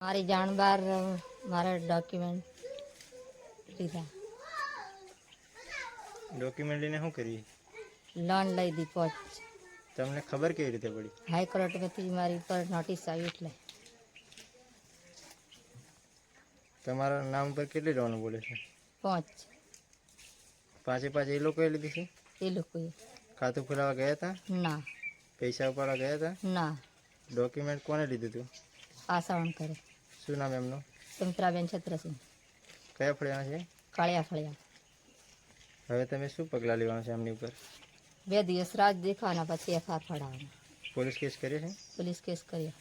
મારી જાણ બહાર મારા ડોક્યુમેન્ટ લીધા. ડોક્યુમેન્ટ લઈને શું કરી લોન લઈ દી પોચ તમને ખબર કેવી રીતે પડી? હાઈકોર્ટમાંથી મારી પર નોટિસ આવી એટલે. તમારા નામ પર કેટલી લોન બોલે છે? પાંચ. પાંચે પાંચ એ લોકોએ લીધી છે? એ લોકોએ. ખાતું ખોલાવા ગયા હતા? ના. પૈસા ઉપાડવા ગયા હતા? ના. ડોક્યુમેન્ટ કોને લીધું હતું? આસાવણ કરે. શું નામ એમનું? સુમિત્રાબેન છત્રસિંહ. કયા ફળિયા છે? કાળિયા ફળિયા. હવે તમે શું પગલાં લેવાના છે એમની ઉપર? બે દિવસ રાત દેખાવાના પછી એફઆઈઆર ફડાવવાના પોલીસ કેસ કર્યો છે? પોલીસ કેસ કર્યો.